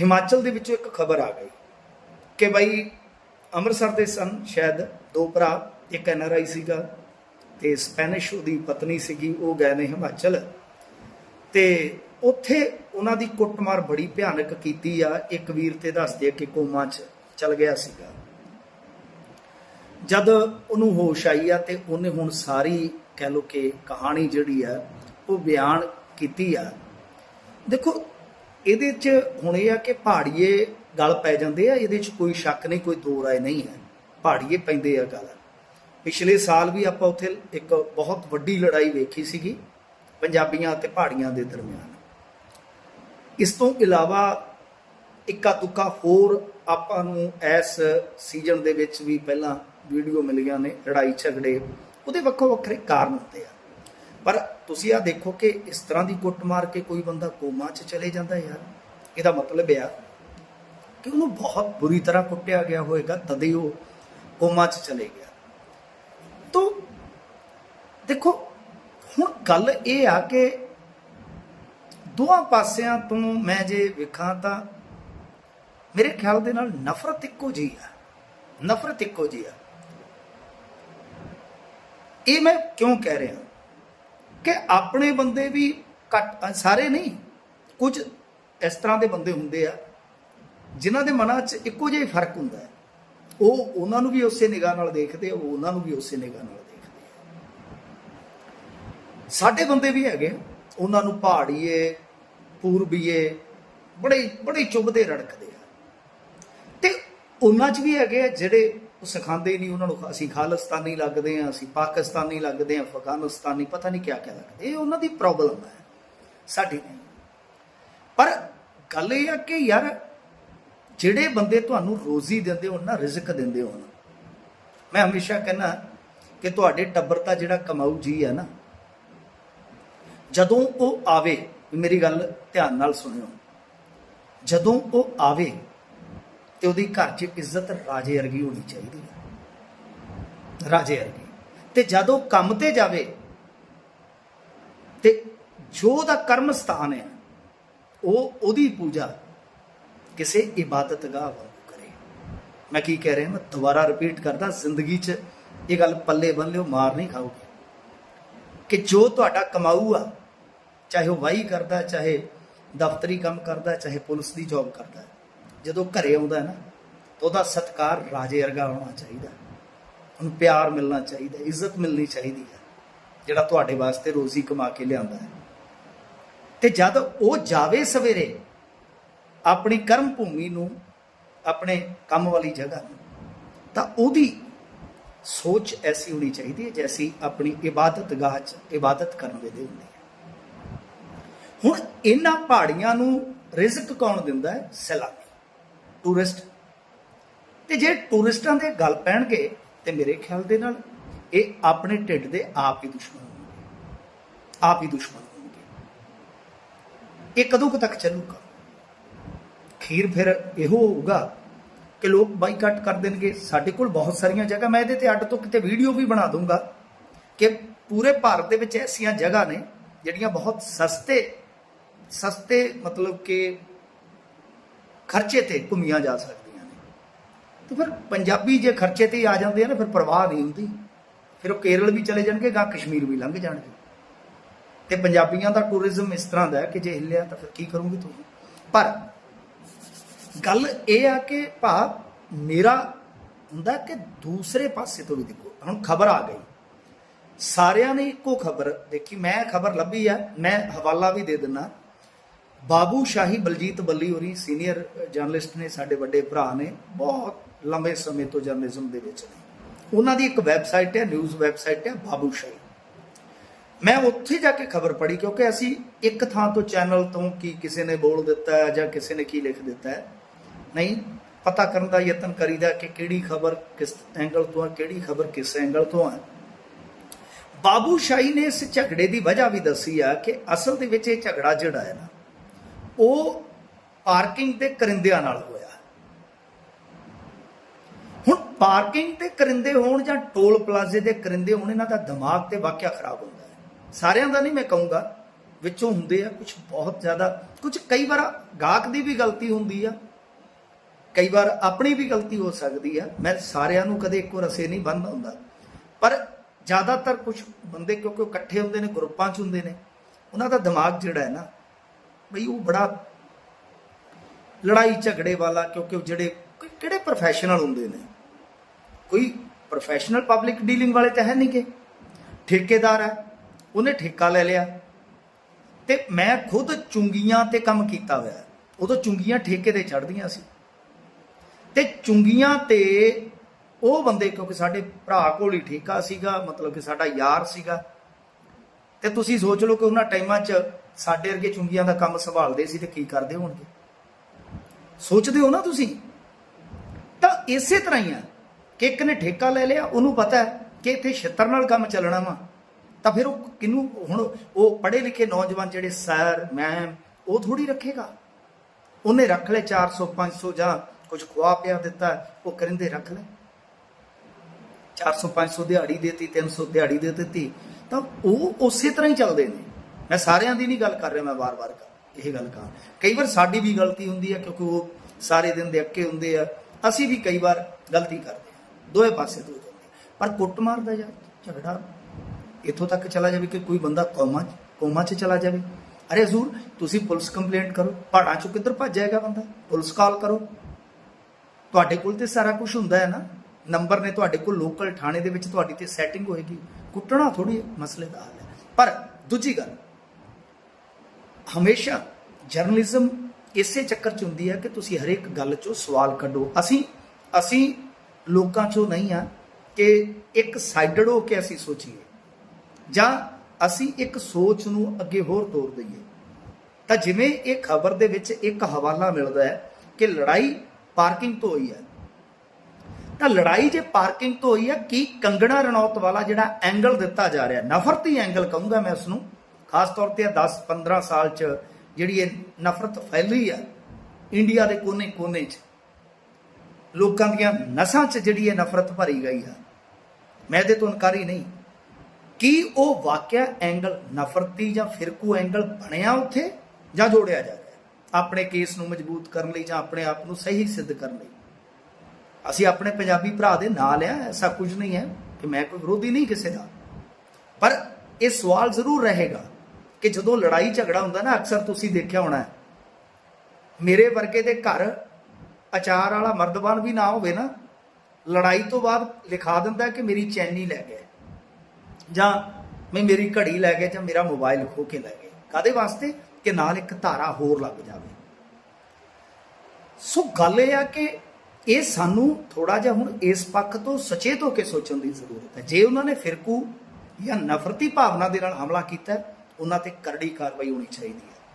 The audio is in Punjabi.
ਹਿਮਾਚਲ ਦੇ ਵਿੱਚੋਂ ਇੱਕ ਖਬਰ ਆ ਗਈ ਕਿ ਬਈ ਅੰਮ੍ਰਿਤਸਰ ਦੇ ਸਨ ਸ਼ਾਇਦ ਦੋ ਭਰਾ, ਇੱਕ ਐਨ ਆਰ ਆਈ ਸੀਗਾ ਤੇ ਸਪੈਨਿਸ਼ ਉਹਦੀ ਪਤਨੀ ਸੀਗੀ, ਉਹ ਗਏ ਨੇ ਹਿਮਾਚਲ। ਤੇ ਉੱਥੇ ਉਹਨਾਂ ਦੀ ਕੁੱਟਮਾਰ ਬੜੀ ਭਿਆਨਕ ਕੀਤੀ ਆ। ਇੱਕ ਵੀਰ ਤੇ ਦੱਸਦੇ ਕਿ ਕੋਮਾ 'ਚ ਚਲ ਗਿਆ ਸੀਗਾ। ਜਦ ਉਹਨੂੰ ਹੋਸ਼ ਆਈ ਆ ਤੇ ਉਹਨੇ ਹੁਣ ਸਾਰੀ ਕਹਿ ਲੋ ਕਿ ਕਹਾਣੀ ਜਿਹੜੀ ਆ, ਉਹ ਬਿਆਨ ਕੀਤੀ ਆ। ਦੇਖੋ ਇਹਦੇ 'ਚ ਹੁਣ ਇਹ ਆ ਕਿ ਪਹਾੜੀਏ ਗਲ ਪੈ ਜਾਂਦੇ ਆ, ਇਹਦੇ 'ਚ ਕੋਈ ਸ਼ੱਕ ਨਹੀਂ, ਕੋਈ ਦੋ ਰਾਏ ਨਹੀਂ ਹੈ। ਪਹਾੜੀਏ ਪੈਂਦੇ ਆ ਗੱਲ। ਪਿਛਲੇ ਸਾਲ ਵੀ ਆਪਾਂ ਉੱਥੇ ਇੱਕ ਬਹੁਤ ਵੱਡੀ ਲੜਾਈ ਵੇਖੀ ਸੀਗੀ, ਪੰਜਾਬੀਆਂ ਅਤੇ ਪਹਾੜੀਆਂ ਦੇ ਦਰਮਿਆਨ। ਇਸ ਤੋਂ ਇਲਾਵਾ ਇੱਕਾ ਦੁੱਕਾ ਹੋਰ ਆਪਾਂ ਨੂੰ ਇਸ ਸੀਜ਼ਨ ਦੇ ਵਿੱਚ ਵੀ ਪਹਿਲਾਂ ਵੀਡੀਓ ਮਿਲੀਆਂ ਨੇ, ਲੜਾਈ ਝਗੜੇ, ਉਹਦੇ ਵੱਖੋ ਵੱਖਰੇ ਕਾਰਨ ਹੁੰਦੇ ਆ। ਪਰ ਤੁਸੀਂ ਆ ਦੇਖੋ ਕਿ ਇਸ ਤਰ੍ਹਾਂ ਦੀ ਕੁੱਟ ਮਾਰ ਕੇ ਕੋਈ ਬੰਦਾ ਕੋਮਾ 'ਚ ਚਲੇ ਜਾਂਦਾ ਯਾਰ। ਇਹਦਾ ਮਤਲਬ ਆ ਕਿ ਉਹਨੂੰ ਬਹੁਤ ਬੁਰੀ ਤਰ੍ਹਾਂ ਕੁੱਟਿਆ ਗਿਆ ਹੋਵੇਗਾ ਤਦ ਹੀ ਉਹ ਕੋਮਾ 'ਚ ਚਲੇ ਗਿਆ। ਤੋ ਦੇਖੋ, ਹੁਣ ਗੱਲ ਇਹ ਆ ਕਿ ਦੋਹਾਂ ਪਾਸਿਆਂ ਤੋਂ ਮੈਂ ਜੇ ਵੇਖਾਂ ਤਾਂ ਮੇਰੇ ਖਿਆਲ ਦੇ ਨਾਲ ਨਫ਼ਰਤ ਇੱਕੋ ਜਿਹੀ ਆ। ਨਫ਼ਰਤ ਇੱਕੋ ਜਿਹੀ ਆ। ਇਹ ਮੈਂ ਕਿਉਂ ਕਹਿ ਰਿਹਾ? ਕਿ ਆਪਣੇ ਬੰਦੇ ਵੀ ਘੱਟ ਸਾਰੇ ਨਹੀਂ ਕੁਝ ਇਸ ਤਰ੍ਹਾਂ ਦੇ ਬੰਦੇ ਹੁੰਦੇ ਆ ਜਿਨ੍ਹਾਂ ਦੇ ਮਨਾਂ 'ਚ ਇੱਕੋ ਜਿਹਾ ਹੀ ਫ਼ਰਕ ਹੁੰਦਾ ਹੈ। ਉਹ ਉਹਨਾਂ ਨੂੰ ਵੀ ਉਸੇ ਨਿਗਾਹ ਨਾਲ ਦੇਖਦੇ ਆ ਉਹ ਉਹਨਾਂ ਨੂੰ ਵੀ ਉਸੇ ਨਿਗਾਹ ਨਾਲ ਦੇਖਦੇ ਆ। ਸਾਡੇ ਬੰਦੇ ਵੀ ਹੈਗੇ ਆ, ਉਹਨਾਂ ਨੂੰ ਪਹਾੜੀਏ ਪੂਰਬੀਏ ਬੜੇ ਬੜੇ ਚੁੱਭਦੇ ਰੜਕਦੇ ਆ। ਤੇ ਉਹਨਾਂ 'ਚ ਵੀ ਹੈਗੇ ਆ ਜਿਹੜੇ ਉਹ ਸਿਖਾਉਂਦੇ ਨਹੀਂ, ਉਹਨਾਂ ਨੂੰ ਅਸੀਂ ਖਾਲਿਸਤਾਨੀ ਲੱਗਦੇ ਆ ਅਸੀਂ ਪਾਕਿਸਤਾਨੀ ਲੱਗਦੇ ਆ ਅਫਗਾਨਿਸਤਾਨੀ, ਪਤਾ ਨਹੀਂ ਕਿਆ ਕਿਆ ਲੱਗਦੇ। ਇਹ ਉਹਨਾਂ ਦੀ ਪ੍ਰੋਬਲਮ ਹੈ, ਸਾਡੀ ਨਹੀਂ। ਪਰ ਗੱਲ ਇਹ ਆ ਕਿ ਯਾਰ, ਜਿਹੜੇ ਬੰਦੇ ਤੁਹਾਨੂੰ ਰੋਜ਼ੀ ਦਿੰਦੇ ਹੋਣ ਨਾ, ਰਿਜ਼ਕ ਦਿੰਦੇ ਹੋਣ। ਮੈਂ ਹਮੇਸ਼ਾ ਕਹਿੰਦਾ ਕਿ ਤੁਹਾਡੇ ਟੱਬਰ ਦਾ ਜਿਹੜਾ ਕਮਾਊ ਜੀ ਹੈ ਨਾ, ਜਦੋਂ ਉਹ ਆਵੇ, ਮੇਰੀ ਗੱਲ ਧਿਆਨ ਨਾਲ ਸੁਣਿਓ, ਜਦੋਂ ਉਹ ਆਵੇ ਤੇ ਉਹਦੀ ਘਰ 'ਚ ਇੱਜ਼ਤ ਰਾਜੇ ਵਰਗੀ ਹੋਣੀ ਚਾਹੀਦੀ ਹੈ। ਰਾਜੇ ਵਰਗੀ। ਤੇ ਜਦੋਂ ਕੰਮ ਤੇ ਜਾਵੇ, ਤੇ ਜੋ ਉਹਦਾ ਕਰਮ ਸਥਾਨ ਹੈ, ਉਹ ਉਹਦੀ ਪੂਜਾ ਕਿਸੇ ਇਬਾਦਤਗਾਹ ਵਾਂਗੂ ਕਰੇ। ਮੈਂ ਕੀ ਕਹਿ ਰਿਹਾ, ਮੈਂ ਦੁਬਾਰਾ ਰਿਪੀਟ ਕਰਦਾ, ਜ਼ਿੰਦਗੀ 'ਚ ਇਹ ਗੱਲ ਪੱਲੇ ਬੰਨ ਲਿਓ, ਮਾਰ ਨਹੀਂ ਖਾਓਗੇ। ਕਿ ਜੋ ਤੁਹਾਡਾ ਕਮਾਊ ਆ, ਚਾਹੇ ਉਹ ਵਾਹੀ ਕਰਦਾ, ਚਾਹੇ ਦਫ਼ਤਰੀ ਕੰਮ ਕਰਦਾ, ਚਾਹੇ ਪੁਲਿਸ ਦੀ ਜੌਬ ਕਰਦਾ ਜਦੋਂ ਘਰੇ ਆਉਂਦਾ ਹੈ ਨਾ, ਤਾਂ ਉਹਦਾ ਸਤਕਾਰ ਰਾਜੇ ਵਰਗਾ ਹੋਣਾ ਚਾਹੀਦਾ ਉਹਨੂੰ ਪਿਆਰ ਮਿਲਣਾ ਚਾਹੀਦਾ ਇੱਜ਼ਤ ਮਿਲਣੀ ਚਾਹੀਦੀ ਹੈ, ਜਿਹੜਾ ਤੁਹਾਡੇ ਵਾਸਤੇ ਰੋਜ਼ੀ ਕਮਾ ਕੇ ਲਿਆਂਦਾ ਹੈ। ਤੇ ਜਦ ਉਹ ਜਾਵੇ ਸਵੇਰੇ, ਆਪਣੀ ਕਰਮ ਭੂਮੀ ਨੂੰ, ਆਪਣੇ ਕੰਮ ਵਾਲੀ ਜਗ੍ਹਾ ਨੂੰ, ਤਾਂ ਉਹਦੀ ਸੋਚ ਐਸੀ ਹੋਣੀ ਚਾਹੀਦੀ ਹੈ ਜੈਸੀ ਆਪਣੀ ਇਬਾਦਤਗਾਹ 'ਚ ਇਬਾਦਤ ਕਰਨ ਵੇਲੇ ਹੁੰਦੀ ਹੈ। ਹੁਣ ਇਹਨਾਂ ਪਹਾੜੀਆਂ ਨੂੰ ਰਿਜ਼ਕ ਕੌਣ ਦਿੰਦਾ ਹੈ? ਸੈਲਾਨੀ। ਟੂਰਿਸਟ। ਤੇ ਜੇ ਟੂਰਿਸਟਾਂ ਦੇ ਗੱਲ ਪੈਣਗੇ, ਤੇ ਮੇਰੇ ਖਿਆਲ ਦੇ ਨਾਲ ਇਹ ਆਪਣੇ ਢਿੱਡ ਦੇ ਆਪ ਹੀ ਦੁਸ਼ਮਣ ਹੋਣਗੇ। ਆਪ ਹੀ ਦੁਸ਼ਮਣ ਹੋਣਗੇ। ਇਹ ਕਦੋਂ ਕੁ ਤੱਕ ਚੱਲੂਗਾ? ਖੀਰ ਫਿਰ ਇਹੋ ਹੋਊਗਾ ਕਿ ਲੋਕ ਬਾਈਕਾਟ ਕਰ ਦੇਣਗੇ। ਸਾਡੇ ਕੋਲ ਬਹੁਤ ਸਾਰੀਆਂ ਜਗ੍ਹਾ, ਮੈਂ ਇਹਦੇ ਤੇ ਅੱਡ ਤੋਂ ਕਿਤੇ ਵੀਡੀਓ ਵੀ ਬਣਾ ਦੂੰਗਾ ਕਿ ਪੂਰੇ ਭਾਰਤ ਦੇ ਵਿੱਚ ਐਸੀਆਂ ਜਗ੍ਹਾ ਨੇ ਜਿਹੜੀਆਂ ਬਹੁਤ ਸਸਤੇ ਸਸਤੇ ਮਤਲਬ ਕਿ ਖਰਚੇ ਤੇ ਘੁੰਮੀਆਂ ਜਾ ਸਕਦੀਆਂ ਨੇ। ਤੇ ਫਿਰ ਪੰਜਾਬੀ ਜੇ ਖਰਚੇ ਤੇ ਹੀ ਆ ਜਾਂਦੇ ਆ ਨਾ, ਫਿਰ ਪਰਵਾਹ ਨਹੀਂ ਹੁੰਦੀ। ਫਿਰ ਉਹ ਕੇਰਲ ਵੀ ਚਲੇ ਜਾਣਗੇ, ਗਾ ਕਸ਼ਮੀਰ ਵੀ ਲੰਘ ਜਾਣਗੇ। ਤੇ ਪੰਜਾਬੀਆਂ ਦਾ ਟੂਰਿਜ਼ਮ ਇਸ ਤਰ੍ਹਾਂ ਦਾ ਹੈ ਕਿ ਜੇ ਹਿੱਲਿਆ ਤਾਂ ਫਿਰ ਕੀ ਕਰੋਗੇ ਤੁਸੀਂ? ਪਰ ਗੱਲ ਇਹ ਆ ਕਿ ਭਾ, ਮੇਰਾ ਹੁੰਦਾ ਕਿ ਦੂਸਰੇ ਪਾਸੇ ਤੋਂ ਵੀ ਦੇਖੋ, ਹੁਣ ਖਬਰ ਆ ਗਈ। ਸਾਰਿਆਂ ਨੇ ਇੱਕੋ ਖਬਰ ਦੇਖੀ। ਮੈਂ ਖਬਰ ਲੱਭੀ ਆ, ਮੈਂ ਹਵਾਲਾ ਵੀ ਦੇ ਦਿੰਨਾ ਬਾਬੂ ਸ਼ਾਹੀ ਬਲਜੀਤ ਬੱਲੀ ਹੋਰੀ ਸੀਨੀਅਰ ਜਰਨਲਿਸਟ ਨੇ, ਸਾਡੇ ਵੱਡੇ ਭਰਾ ਨੇ, ਬਹੁਤ ਲੰਬੇ ਸਮੇਂ ਤੋਂ ਜਰਨਲਿਜ਼ਮ ਦੇ ਵਿੱਚ ਨੇ। ਉਹਨਾਂ ਦੀ ਇੱਕ ਵੈਬਸਾਈਟ ਹੈ, ਨਿਊਜ਼ ਵੈਬਸਾਈਟ ਹੈ, ਬਾਬੂ ਸ਼ਾਹੀ। ਮੈਂ ਉੱਥੇ ਜਾ ਕੇ ਖਬਰ ਪੜ੍ਹੀ, ਕਿਉਂਕਿ ਅਸੀਂ ਇੱਕ ਥਾਂ ਤੋਂ ਚੈਨਲ ਤੋਂ ਕੀ ਕਿਸੇ ਨੇ ਬੋਲ ਦਿੱਤਾ ਹੈ ਜਾਂ ਕਿਸੇ ਨੇ ਕੀ ਲਿਖ ਦਿੱਤਾ ਹੈ, ਨਹੀਂ, ਪਤਾ ਕਰਨ ਦਾ ਯਤਨ ਕਰੀਦਾ ਕਿ ਕਿਹੜੀ ਖਬਰ ਕਿਸ ਐਂਗਲ ਤੋਂ ਹੈ, ਕਿਹੜੀ ਖਬਰ ਕਿਸ ਐਂਗਲ ਤੋਂ ਹੈ। ਬਾਬੂ ਸ਼ਾਹੀ ਨੇ ਇਸ ਝਗੜੇ ਦੀ ਵਜ੍ਹਾ ਵੀ ਦੱਸੀ ਆ ਕਿ ਅਸਲ ਦੇ ਵਿੱਚ ਇਹ ਝਗੜਾ ਜਿਹੜਾ ਹੈ ਨਾ ਉਹ ਪਾਰਕਿੰਗ ਤੇ ਕਰਿੰਦਿਆਂ ਨਾਲ ਹੋਇਆ। ਹੁਣ ਪਾਰਕਿੰਗ ਤੇ ਕਰਿੰਦੇ ਹੋਣ ਜਾਂ ਟੋਲ ਪਲਾਜ਼ੇ ਦੇ ਕਰਿੰਦੇ ਹੋਣ, ਇਹਨਾਂ ਦਾ ਦਿਮਾਗ ਤੇ ਵਾਕਿਆ ਖਰਾਬ ਹੁੰਦਾ ਹੈ। ਸਾਰਿਆਂ ਦਾ ਨਹੀਂ ਮੈਂ ਕਹੂੰਗਾ, ਵਿੱਚੋਂ ਹੁੰਦੇ ਆ ਕੁਝ ਬਹੁਤ ਜ਼ਿਆਦਾ ਕੁਝ ਕਈ ਵਾਰ ਗਾਹਕ ਦੀ ਵੀ ਗਲਤੀ ਹੁੰਦੀ ਆ, ਕਈ ਵਾਰ ਆਪਣੀ ਵੀ ਗਲਤੀ ਹੋ ਸਕਦੀ ਆ। ਮੈਂ ਸਾਰਿਆਂ ਨੂੰ ਕਦੇ ਇੱਕੋ ਰਸੇ ਨਹੀਂ ਬੰਨ੍ਹਦਾ ਹੁੰਦਾ। ਪਰ ਜ਼ਿਆਦਾਤਰ ਕੁਝ ਬੰਦੇ ਕਿਉਂਕਿ ਉਹ ਇਕੱਠੇ ਹੁੰਦੇ ਨੇ, ਗਰੁੱਪਾਂ 'ਚ ਹੁੰਦੇ ਨੇ, ਉਹਨਾਂ ਦਾ ਦਿਮਾਗ ਜਿਹੜਾ ਹੈ ਨਾ ਬਈ ਉਹ ਬੜਾ ਲੜਾਈ ਝਗੜੇ ਵਾਲਾ, ਕਿਉਂਕਿ ਉਹ ਜਿਹੜੇ ਕਿਹੜੇ ਪ੍ਰੋਫੈਸ਼ਨਲ ਹੁੰਦੇ ਨੇ? ਕੋਈ ਪ੍ਰੋਫੈਸ਼ਨਲ ਪਬਲਿਕ ਡੀਲਿੰਗ ਵਾਲੇ ਤਾਂ ਹੈ ਨਹੀਂ ਕਿ ਠੇਕੇਦਾਰ ਹੈ, ਉਹਨੇ ਠੇਕਾ ਲੈ ਲਿਆ। ਤੇ ਮੈਂ ਖੁਦ ਚੁੰਗੀਆਂ ਤੇ ਕੰਮ ਕੀਤਾ ਹੋਇਆ ਉਦੋਂ ਚੁੰਗੀਆਂ ਠੇਕੇ ਤੇ ਚੜਦੀਆਂ ਸੀ। ਤੇ ਚੁੰਗੀਆਂ ਤੇ ਉਹ ਬੰਦੇ, ਕਿਉਂਕਿ ਸਾਡੇ ਭਰਾ ਕੋਲ ਹੀ ਠੇਕਾ ਸੀਗਾ, ਮਤਲਬ ਕਿ ਸਾਡਾ ਯਾਰ ਸੀਗਾ ਤੇ ਤੁਸੀਂ ਸੋਚ ਲਓ ਕਿ ਉਹਨਾਂ ਟਾਈਮਾਂ 'ਚ ਸਾਡੇ ਵਰਗੇ ਚੁੰਗੀਆਂ ਦਾ ਕੰਮ ਸੰਭਾਲਦੇ ਸੀ ਤੇ ਕੀ ਕਰਦੇ ਹੋਣਗੇ? ਸੋਚਦੇ ਹੋ ਨਾ ਤੁਸੀਂ? ਤਾਂ ਇਸੇ ਤਰ੍ਹਾਂ ਹੀ ਆ ਕਿ ਇੱਕ ਨੇ ਠੇਕਾ ਲੈ ਲਿਆ, ਉਹਨੂੰ ਪਤਾ ਹੈ ਕਿ ਇੱਥੇ ਛਿੱਤਰ ਨਾਲ ਕੰਮ ਚੱਲਣਾ ਵਾ। ਤਾਂ ਫਿਰ ਉਹ ਕਿਨੂੰ ਹੁਣ ਉਹ ਪੜ੍ਹੇ ਲਿਖੇ ਨੌਜਵਾਨ ਜਿਹੜੇ ਸਰ, ਮੈਮ, ਉਹ ਥੋੜੀ ਰੱਖੇਗਾ? ਉਹਨੇ ਰੱਖ ਲੈ 400 500 ਜਾਂ ਕੁਝ ਖਵਾ ਪਿਆ ਦਿੱਤਾ, ਉਹ ਕਰਿੰਦੇ ਰੱਖ ਲੈ 400 500 ਦਿਹਾੜੀ ਦੇਤੀ 300 ਦਿਹਾੜੀ ਦੇ ਦਿੱਤੀ। ਤਾਂ ਉਹ ਉਸੇ ਤਰ੍ਹਾਂ ਹੀ ਚੱਲਦੇ ਨੇ। ਮੈਂ ਸਾਰਿਆਂ ਦੀ ਨਹੀਂ ਗੱਲ ਕਰ ਰਿਹਾ, ਮੈਂ ਵਾਰ-ਵਾਰ ਇਹ ਗੱਲ ਕਹਾਂ। ਕਈ ਵਾਰ ਸਾਡੀ ਵੀ ਗਲਤੀ ਹੁੰਦੀ ਹੈ ਕਿਉਂਕਿ ਉਹ ਸਾਰੇ ਦਿਨ ਦੇ ਅੱਕੇ ਹੁੰਦੇ ਆ। ਅਸੀਂ ਵੀ ਕਈ ਵਾਰ ਗਲਤੀ ਕਰਦੇ ਹਾਂ ਦੋਵੇਂ ਪਾਸੇ ਤੋਂ ਹੋ ਪਰ ਕੁੱਟਮਾਰ ਦਾ ਯਾਰ ਝਗੜਾ ਇੱਥੋਂ ਤੱਕ ਚਲਾ ਜਾਵੇ ਕਿ ਕੋਈ ਬੰਦਾ ਕੋਮਾ ਕੋਮਾ 'ਚ ਚਲਾ ਜਾਵੇ? ਅਰੇ ਹਜ਼ੂਰ, ਤੁਸੀਂ ਪੁਲਿਸ ਕੰਪਲੇਂਟ ਕਰੋ। ਪਹਾੜਾਂ 'ਚੋਂ ਕਿੱਧਰ ਭੱਜ ਜਾਏਗਾ ਬੰਦਾ? ਪੁਲਿਸ ਕਾਲ ਕਰੋ। ਤੁਹਾਡੇ ਕੋਲ ਤੇ ਸਾਰਾ ਕੁਝ ਹੁੰਦਾ ਹੈ ਨਾ। ਨੰਬਰ ਨੇ ਤੁਹਾਡੇ ਕੋਲ ਲੋਕਲ ਥਾਣੇ ਦੇ ਵਿੱਚ ਤੁਹਾਡੀ ਤੇ ਸੈਟਿੰਗ ਹੋਏਗੀ। ਕੁੱਟਣਾ ਥੋੜੀ ਮਸਲੇ ਦਾ ਹੱਲ ਹੈ। ਪਰ ਦੂਜੀ ਗੱਲ, ਹਮੇਸ਼ਾ ਜਰਨਲਿਜ਼ਮ ਇਸੇ ਚੱਕਰ ਚ ਹੁੰਦੀ ਹੈ ਕਿ ਤੁਸੀਂ ਹਰੇਕ ਗੱਲ ਚੋਂ ਸਵਾਲ ਕੱਢੋ। ਅਸੀਂ ਅਸੀਂ ਲੋਕਾਂ ਚੋਂ ਨਹੀਂ ਆ ਕਿ ਇੱਕ ਸਾਈਡਡ ਹੋ ਕੇ ਅਸੀਂ ਸੋਚੀਏ, ਜਾਂ ਅਸੀਂ ਇੱਕ ਸੋਚ ਨੂੰ ਅੱਗੇ ਹੋਰ ਤੋਰ ਦਈਏ। ਤਾਂ ਜਿਵੇਂ ਇਹ ਖਬਰ ਦੇ ਵਿੱਚ ਇੱਕ ਹਵਾਲਾ ਮਿਲਦਾ ਹੈ ਕਿ ਲੜਾਈ ਪਾਰਕਿੰਗ ਤੋਂ ਹੋਈ ਹੈ ਤਾਂ ਲੜਾਈ ਜੇ ਪਾਰਕਿੰਗ ਤੋਂ ਹੋਈ ਹੈ ਕੀ ਕੰਗਣਾ ਰਣੌਤ ਵਾਲਾ ਜਿਹੜਾ ਐਂਗਲ ਦਿੱਤਾ ਜਾ ਰਿਹਾ? ਨਫ਼ਰਤੀ ਐਂਗਲ ਕਹੂੰਗਾ ਮੈਂ ਉਸ ਨੂੰ ਖਾਸ ਤੌਰ ਤੇ 10 15 ਸਾਲ ਚ ਜਿਹੜੀ ਇਹ ਨਫ਼ਰਤ ਫੈਲੀ ਆ, ਇੰਡੀਆ ਦੇ ਕੋਨੇ-ਕੋਨੇ 'ਚ। ਲੋਕਾਂ ਦੀਆਂ ਨਸਾਂ 'ਚ ਜਿਹੜੀ ਇਹ ਨਫ਼ਰਤ ਭਰੀ ਗਈ ਆ। ਮੈਂ ਇਹਦੇ ਤੋਂ ਇਨਕਾਰੀ ਨਹੀਂ। ਕੀ ਉਹ ਵਾਕਿਆ ਐਂਗਲ ਨਫ਼ਰਤੀ ਜਾਂ ਫਿਰਕੂ ਐਂਗਲ ਬਣਿਆ ਉੱਥੇ ਜਾਂ ਜੋੜਿਆ ਜਾ ਰਿਹਾ? ਆਪਣੇ ਕੇਸ ਨੂੰ ਮਜ਼ਬੂਤ ਕਰਨ ਲਈ ਜਾਂ ਆਪਣੇ ਆਪ ਨੂੰ ਸਹੀ ਸਿੱਧ ਕਰਨ ਲਈ? ਅਸੀਂ ਆਪਣੇ ਪੰਜਾਬੀ ਭਰਾ ਦੇ ਨਾਲ ਆ, ਐਸਾ ਕੁਝ ਨਹੀਂ ਹੈ ਕਿ ਮੈਂ ਕੋਈ ਵਿਰੋਧੀ ਨਹੀਂ ਕਿਸੇ ਦਾ। ਪਰ ਇਹ ਸਵਾਲ ਜ਼ਰੂਰ ਰਹੇਗਾ ਕਿ ਜਦੋਂ ਲੜਾਈ ਝਗੜਾ ਹੁੰਦਾ ਨਾ, ਅਕਸਰ ਤੁਸੀਂ ਦੇਖਿਆ ਹੋਣਾ ਮੇਰੇ ਵਰਗੇ ਦੇ ਘਰ ਅਚਾਰ ਵਾਲਾ ਮਰਦਬਾਨ ਵੀ ਨਾ ਹੋਵੇ ਨਾ, ਲੜਾਈ ਤੋਂ ਬਾਅਦ ਲਿਖਾ ਦਿੰਦਾ ਕਿ ਮੇਰੀ ਚੈਨੀ ਲੈ ਗਏ, ਜਾਂ ਮੈਂ ਮੇਰੀ ਘੜੀ ਲੈ ਗਏ, ਜਾਂ ਮੇਰਾ ਮੋਬਾਈਲ ਖੋ ਕੇ ਲੈ ਗਏ। ਕਾਦੇ ਵਾਸਤੇ? ਕਿ ਨਾਲ ਇੱਕ ਧਾਰਾ ਹੋਰ ਲੱਗ ਜਾਵੇ। ਸੋ ਗੱਲ ਇਹ ਆ ਕਿ ਇਹ ਸਾਨੂੰ ਥੋੜਾ ਜਿਹਾ ਹੁਣ ਇਸ ਪੱਖ ਤੋਂ ਸਚੇਤ ਹੋ ਕੇ ਸੋਚਣ ਦੀ ਜ਼ਰੂਰਤ ਹੈ। ਜੇ ਉਹਨਾਂ ਨੇ ਫਿਰਕੂ ਜਾਂ ਨਫ਼ਰਤੀ ਭਾਵਨਾ ਦੇ ਨਾਲ ਹਮਲਾ ਕੀਤਾ, ਉਹਨਾਂ ਤੇ ਕਰੜੀ ਕਾਰਵਾਈ ਹੋਣੀ ਚਾਹੀਦੀ ਹੈ।